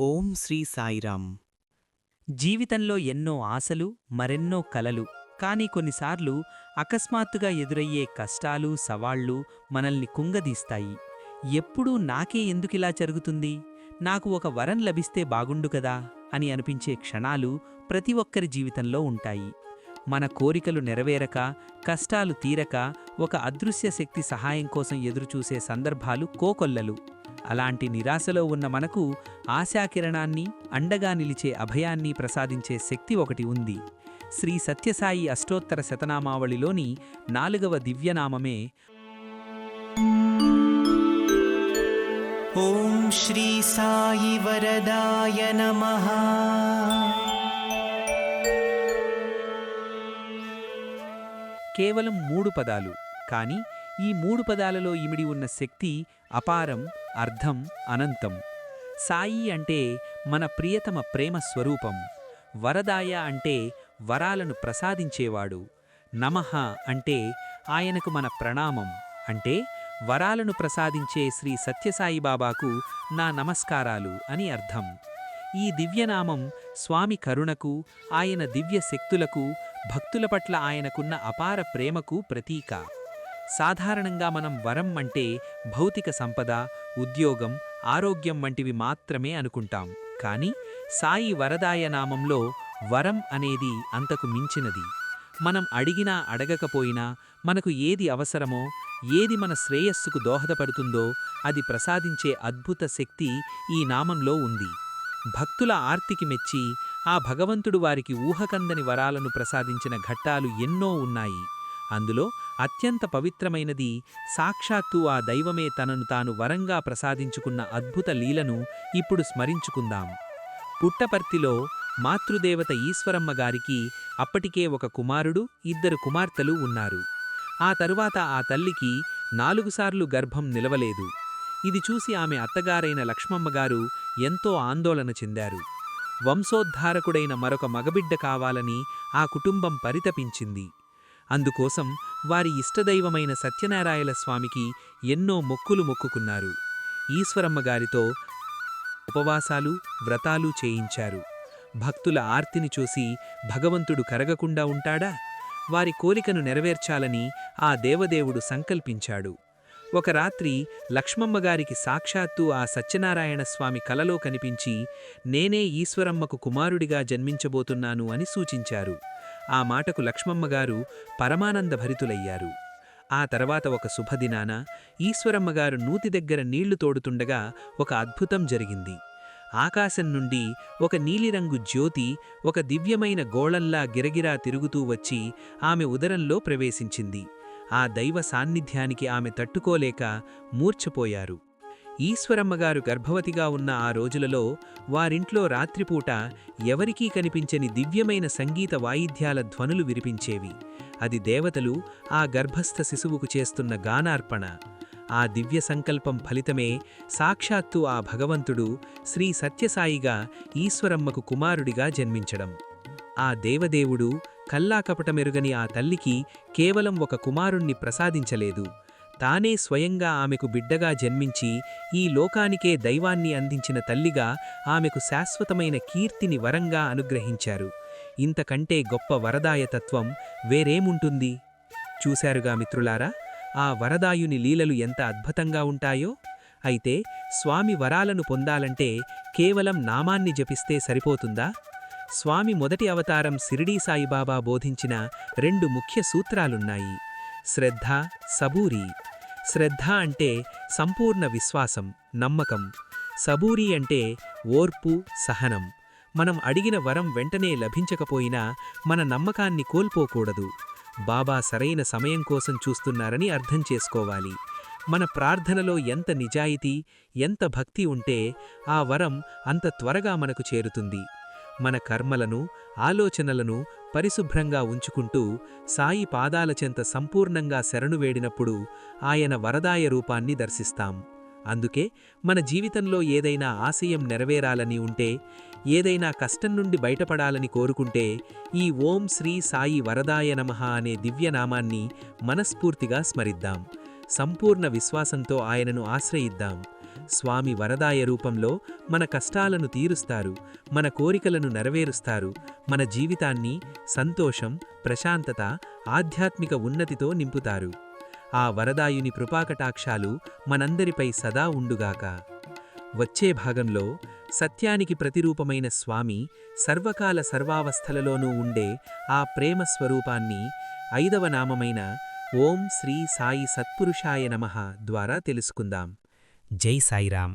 ఓం శ్రీ సాయిరామ్ జీవితంలో ఎన్నో ఆశలు మరెన్నో కలలు. కానీ కొన్నిసార్లు అకస్మాత్తుగా ఎదురయ్యే కష్టాలు సవాళ్ళు మనల్ని కుంగదీస్తాయి. ఎప్పుడూ నాకే ఎందుకిలా జరుగుతుంది? నాకు ఒక వరం లభిస్తే బాగుండు కదా? అని అనిపించే క్షణాలు ప్రతి ఒక్కరి జీవితంలో ఉంటాయి. మన కోరికలు నెరవేరక కష్టాలు తీరక ఒక అదృశ్య శక్తి సహాయం కోసం ఎదురుచూసే సందర్భాలు కోకొల్లలు. అలాంటి నిరాశలో ఉన్న మనకు ఆశాకిరణాన్ని అండగా నిలిచే అభయాన్ని ప్రసాదించే శక్తి ఒకటి ఉంది. శ్రీ సత్యసాయి అష్టోత్తర శతనామావళిలోని నాలుగవ దివ్యనామమే. ఓం శ్రీ సాయి వరదాయ నమః. కేవలం మూడు పదాలు కాని ఈ మూడు పదాలలో ఇమిడి ఉన్న శక్తి అపారం అర్థం అనంతం. సాయి అంటే మన ప్రియతమ ప్రేమ స్వరూపం. వరదాయ అంటే వరాలను ప్రసాదించేవాడు. నమః అంటే ఆయనకు మన ప్రణామం. అంటే వరాలను ప్రసాదించే శ్రీ సత్యసాయి బాబాకు నా నమస్కారాలు అని అర్థం. ఈ దివ్యనామం స్వామి కరుణకు ఆయన దివ్య శక్తులకు భక్తుల పట్ల ఆయనకున్న అపార ప్రేమకు ప్రతీక. సాధారణంగా మనం వరం అంటే భౌతిక సంపద ఉద్యోగం ఆరోగ్యం వంటివి మాత్రమే అనుకుంటాం. కానీ సాయి వరదాయ నామంలో వరం అనేది అంతకు మించినది. మనం అడిగినా అడగకపోయినా మనకు ఏది అవసరమో ఏది మన శ్రేయస్సుకు దోహదపడుతుందో అది ప్రసాదించే అద్భుత శక్తి ఈ నామంలో ఉంది. భక్తుల ఆర్తికి మెచ్చి ఆ భగవంతుడు వారికి ఊహకందని వరాలను ప్రసాదించిన ఘట్టాలు ఎన్నో ఉన్నాయి. అందులో అత్యంత పవిత్రమైనది సాక్షాత్తు ఆ దైవమే తనను తాను వరంగా ప్రసాదించుకున్న అద్భుత లీలను ఇప్పుడు స్మరించుకుందాం. పుట్టపర్తిలో మాతృదేవత ఈశ్వరమ్మ గారికి అప్పటికే ఒక కుమారుడు ఇద్దరు కుమార్తెలు ఉన్నారు. ఆ తరువాత ఆ తల్లికి నాలుగుసార్లు గర్భం నిలవలేదు. ఇది చూసి ఆమె అత్తగారైన లక్ష్మమ్మగారు ఎంతో ఆందోళన చెందారు. వంశోద్ధారకుడైన మరొక మగబిడ్డ కావాలని ఆ కుటుంబం పరితపించింది. అందుకోసం వారి ఇష్టదైవమైన సత్యనారాయణ స్వామికి ఎన్నో మొక్కులు మొక్కుకున్నారు. ఈశ్వరమ్మగారితో ఉపవాసాలు వ్రతాలు చేయించారు. భక్తుల ఆర్తిని చూసి భగవంతుడు కరగకుండా ఉంటాడా? వారి కోరికను నెరవేర్చాలని ఆ దేవదేవుడు సంకల్పించాడు. ఒక రాత్రి లక్ష్మమ్మగారికి సాక్షాత్తు ఆ సత్యనారాయణ స్వామి కలలో కనిపించి నేనే ఈశ్వరమ్మకు కుమారుడిగా జన్మించబోతున్నాను అని సూచించారు. ఆ మాటకు లక్ష్మమ్మగారు పరమానంద భరితులయ్యారు. ఆ తర్వాత ఒక శుభదినాన ఈశ్వరమ్మగారు నూతి దగ్గర నీళ్ళు తోడుతుండగా ఒక అద్భుతం జరిగింది. ఆకాశం నుండి ఒక నీలిరంగు జ్యోతి ఒక దివ్యమైన గోళంలా గిరగిరా తిరుగుతూ వచ్చి ఆమె ఉదరంలో ప్రవేశించింది. ఆ దైవ సాన్నిధ్యానికి ఆమె తట్టుకోలేక మూర్ఛపోయారు. ఈశ్వరమ్మగారు గర్భవతిగా ఉన్న ఆ రోజులలో వారింట్లో రాత్రిపూట ఎవరికీ కనిపించని దివ్యమైన సంగీత వాయిద్యాల ధ్వనులు విరిపించేవి అది దేవతలు ఆ గర్భస్థ శిశువుకు చేస్తున్న గానార్పణ. ఆ దివ్య సంకల్పం ఫలితమే సాక్షాత్తు ఆ భగవంతుడు శ్రీ సత్యసాయిగా ఈశ్వరమ్మకు కుమారుడిగా జన్మించడం. ఆ దేవదేవుడు కల్లాకపటమెరుగని ఆ తల్లికి కేవలం ఒక కుమారుణ్ణి ప్రసాదించలేదు. తానే స్వయంగా ఆమెకు బిడ్డగా జన్మించి ఈ లోకానికే దైవాన్ని అందించిన తల్లిగా ఆమెకు శాశ్వతమైన కీర్తిని వరంగా అనుగ్రహించారు. ఇంతకంటే గొప్ప వరదాయతత్వం వేరేముంటుంది? చూశారుగా మిత్రులారా ఆ వరదాయుని లీలలు ఎంత అద్భుతంగా ఉంటాయో? అయితే స్వామి వరాలను పొందాలంటే కేవలం నామాన్ని జపిస్తే సరిపోతుందా? స్వామి మొదటి అవతారం సిరిడీ సాయిబాబా బోధించిన రెండు ముఖ్య సూత్రాలున్నాయి. శ్రద్ధ సబూరి. శ్రద్ధ అంటే సంపూర్ణ విశ్వాసం నమ్మకం. సబూరి అంటే ఓర్పు సహనం. మనం అడిగిన వరం వెంటనే లభించకపోయినా మన నమ్మకాన్ని కోల్పోకూడదు. బాబా సరైన సమయం కోసం చూస్తున్నారని అర్థం చేసుకోవాలి. మన ప్రార్థనలో ఎంత నిజాయితీ ఎంత భక్తి ఉంటే ఆ వరం అంత త్వరగా మనకు చేరుతుంది. మన కర్మలను ఆలోచనలను పరిశుభ్రంగా ఉంచుకుంటూ సాయి పాదాల చెంత సంపూర్ణంగా శరణు వేడినప్పుడు ఆయన వరదాయ రూపాన్ని దర్శిస్తాం. అందుకే మన జీవితంలో ఏదైనా ఆశయం నెరవేరాలని ఉంటే ఏదైనా కష్టం నుండి బయటపడాలని కోరుకుంటే ఈ ఓం శ్రీ సాయి వరదాయ నమః అనే దివ్యనామాన్ని మనస్ఫూర్తిగా స్మరిద్దాం. సంపూర్ణ విశ్వాసంతో ఆయనను ఆశ్రయిద్దాం. స్వామి వరదాయ రూపంలో మన కష్టాలను తీరుస్తారు మన కోరికలను నెరవేరుస్తారు మన జీవితాన్ని సంతోషం ప్రశాంతత ఆధ్యాత్మిక ఉన్నతితో నింపుతారు. ఆ వరదాయుని కృపాకటాక్షాలు మనందరిపై సదా ఉండుగాక. వచ్చే భాగంలో సత్యానికి ప్రతిరూపమైన స్వామి సర్వకాల సర్వావస్థలలోనూ ఉండే ఆ ప్రేమ స్వరూపాన్ని ఐదవ నామమైన ఓం శ్రీ సాయి సత్పురుషాయ నమః ద్వారా తెలుసుకుందాం. ஜெய் சாய்ராம்.